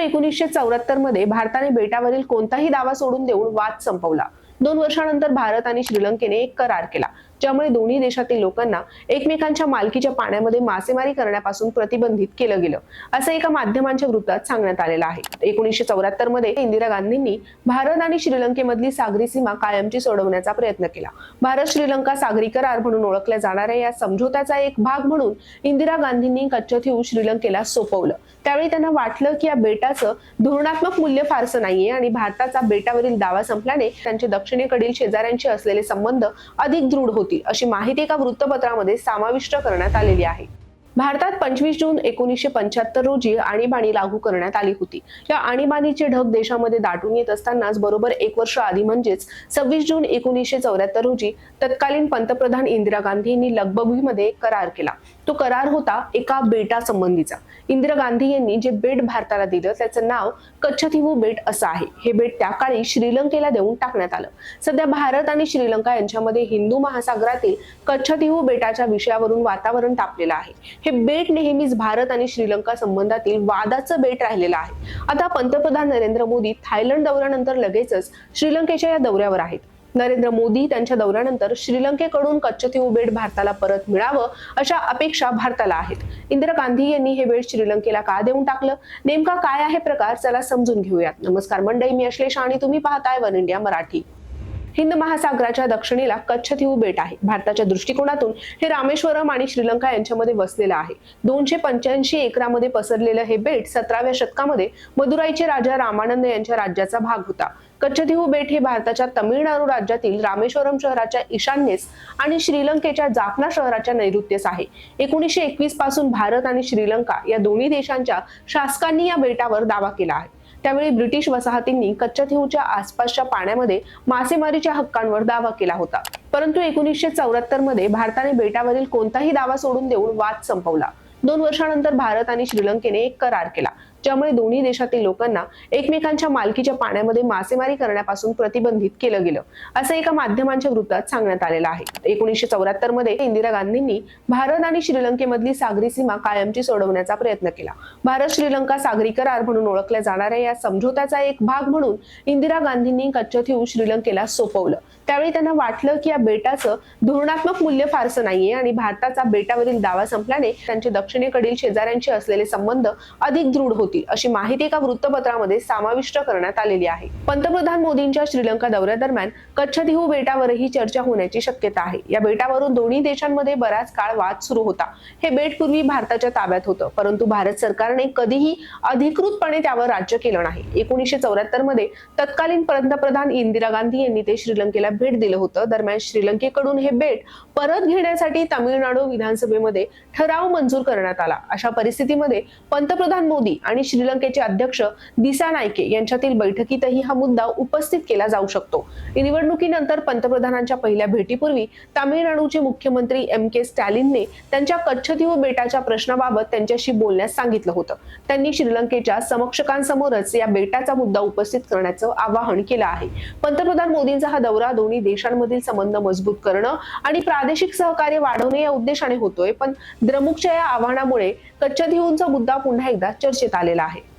एकोणीसशे चौऱ्याहत्तरमध्ये भारताने बेटावरील कोणताही दावा सोडून देऊन वाद संपवला. दोन वर्षानंतर भारत आणि श्रीलंकेने एक करार केला. ज्यामुळे दोन्ही देशातील लोकांना एकमेकांच्या मालकीच्या पाण्यामध्ये मासेमारी करण्यापासून प्रतिबंधित केलं गेलं असं एका माध्यमांच्या वृत्तात सांगण्यात आलेलं आहे. एकोणीसशे चौऱ्याहत्तरमध्ये इंदिरा गांधींनी भारत आणि श्रीलंकेमधली सागरी सीमा कायमची सोडवण्याचा प्रयत्न केला. भारत श्रीलंका सागरी करार म्हणून ओळखल्या जाणाऱ्या या समझोत्याचा एक भाग म्हणून इंदिरा गांधींनी कच्छथीव श्रीलंकेला सोपवलं. त्यावेळी त्यांना वाटलं की या बेटाचं धोरणात्मक मूल्य फारसं नाहीये आणि भारताचा बेटावरील दावा संपल्याने त्यांचे दक्षिणेकडील शेजाऱ्यांशी असलेले संबंध अधिक दृढ होतील अशी माहिती एका वृत्तपत्रामध्ये समाविष्ट करण्यात आलेली आहे. भारतात पंचवीस जून एकोणीसशे पंच्याहत्तर रोजी आणीबाणी लागू करण्यात आली होती. या आणीबाणीचे ढग देशामध्ये दाटून येत असतानाच बरोबर एक वर्ष आधी म्हणजेच सव्वीस जून एकोणीसशे चौऱ्याहत्तर रोजी तत्कालीन पंतप्रधान इंदिरा गांधी यांनी लगबगीमध्ये करार केला. तो करार होता एका बेटा संबंधीचा इंदिरा गांधी यांनी जे बेट भारताला दिलं त्याचं नाव कच्छथीवू बेट असं आहे. हे बेट त्या काळी श्रीलंकेला देऊन टाकण्यात आलं. सध्या भारत आणि श्रीलंका यांच्यामध्ये हिंदू महासागरातील कच्छथीवू बेटाच्या विषयावरून वातावरण तापलेलं आहे. हे बेट नेहमीच भारत आणि श्रीलंका संबंधातील वादाचं बेट राहिलेलं आहे. आता पंतप्रधान नरेंद्र मोदी थायलंड दौऱ्यानंतर लगेचच श्रीलंकेच्या या दौऱ्यावर आहेत. नरेंद्र मोदी त्यांच्या दौऱ्यानंतर श्रीलंकेकडून कच्छथीव बेट भारताला परत मिळावं अशा अपेक्षा भारताला आहेत. इंदिरा गांधी यांनी हे बेट श्रीलंकेला का देऊन टाकलं? नेमका काय आहे प्रकार? चला समजून घेऊयात. नमस्कार मंडळी मी अश्लेषा आणि तुम्ही पाहताय वन इंडिया मराठी. हिंद महासागराच्या दक्षिणेला कच्छथीव बेट आहे. भारताच्या दृष्टिकोनातून हे रामेश्वरम आणि श्रीलंका यांच्यामध्ये वसलेलं आहे. दोनशे पंच्याऐंशी एकरामध्ये पसरलेलं हे बेट सतराव्या शतकामध्ये मदुराईचे राजा रामानंद यांच्या राज्याचा भाग होता. कच्छथिहू बेट हे भारताच्या तमिळनाडू राज्यातील रामेश्वरम शहराच्या ईशान्येस आणि श्रीलंकेच्या जाफना शहराच्या नैऋत्येस आहे. एकोणीसशे एकवीसपासून भारत आणि श्रीलंका या दोन्ही देशांच्या शासकांनी या बेटावर दावा केला आहे. त्यावेळी ब्रिटिश वसाहतींनी कच्छथीवच्या आसपासच्या पाण्यामध्ये मासेमारीच्या हक्कांवर दावा केला होता. परंतु एकोणीसशे चौऱ्याहत्तरमध्ये भारताने बेटावरील कोणताही दावा सोडून देऊन वाद संपवला. दोन वर्षानंतर भारत आणि श्रीलंकेने एक करार केला. ज्यामुळे दोन्ही देशातील लोकांना एकमेकांच्या मालकीच्या पाण्यामध्ये मासेमारी करण्यापासून प्रतिबंधित केलं गेलं. असं एका माध्यमांच्या वृत्तात सांगण्यात आलेलं आहे. एकोणीसशे चौऱ्याहत्तरमध्ये इंदिरा गांधींनी भारत आणि श्रीलंकेमधली सागरी सीमा कायमची सोडवण्याचा प्रयत्न केला. भारत श्रीलंका सागरी करार म्हणून ओळखल्या जाणाऱ्या या समझोत्याचा एक भाग म्हणून इंदिरा गांधींनी कच्छथीव श्रीलंकेला सोपवलं. त्यावेळी त्यांना वाटलं की या बेटाचं धोरणात्मक मूल्य फारसं नाहीये आणि भारताचा बेटावरील दावा संपल्याने त्यांचे दक्षिणेकडील शेजाऱ्यांशी असलेले संबंध अधिक दृढ होतील अशी माहिती एका वृत्तपत्रामध्ये समाविष्ट करण्यात आलेली आहे. पंतप्रधान मोदींच्या श्रीलंका दौऱ्यादरम्यान कच्छदिहू बेटावरही चर्चा होण्याची शक्यता आहे. या बेटावरून दोन्ही देशांमध्ये बराच काळ वाद सुरू होता. हे बेट पूर्वी भारताच्या ताब्यात होतं परंतु भारत सरकारने कधीही अधिकृतपणे त्यावर राज्य केलं नाही. एकोणीसशे चौऱ्याहत्तरमध्ये तत्कालीन पंतप्रधान इंदिरा गांधी यांनी ते श्रीलंकेला भेट दिलं होतं. दरम्यान श्रीलंकेकडून हे बेट परत घेण्यासाठी तामिळनाडू विधानसभेमध्ये ठराव मंजूर करण्यात आला. अशा परिस्थितीमध्ये पंतप्रधान मोदी आणि श्रीलंकेचे अध्यक्ष दिसा नायके यांच्यातील बैठकीतही हा मुद्दा उपस्थित केला जाऊ शकतो. निवडणुकीनंतर पंतप्रधानांच्या पहिल्या भेटीपूर्वी तामिळनाडूचे मुख्यमंत्री एम के स्टॅलिनने त्यांच्या कच्छथीव बेटाच्या प्रश्नाबाबत त्यांच्याशी बोलण्यास सांगितलं होतं. त्यांनी श्रीलंकेच्या समक्षकांसमोरच या बेटाचा मुद्दा उपस्थित करण्याचं आवाहन केलं आहे. पंतप्रधान मोदींचा हा दौरा दोन्ही देशांमधील संबंध मजबूत करणं आणि प्रादेशिक सहकार्य वाढवणे या उद्देशाने होतोय. पण द्रमुकच्या या आव्हानामुळे कच्छथीवचा मुद्दा पुन्हा एकदा चर्चेत आलेला आहे.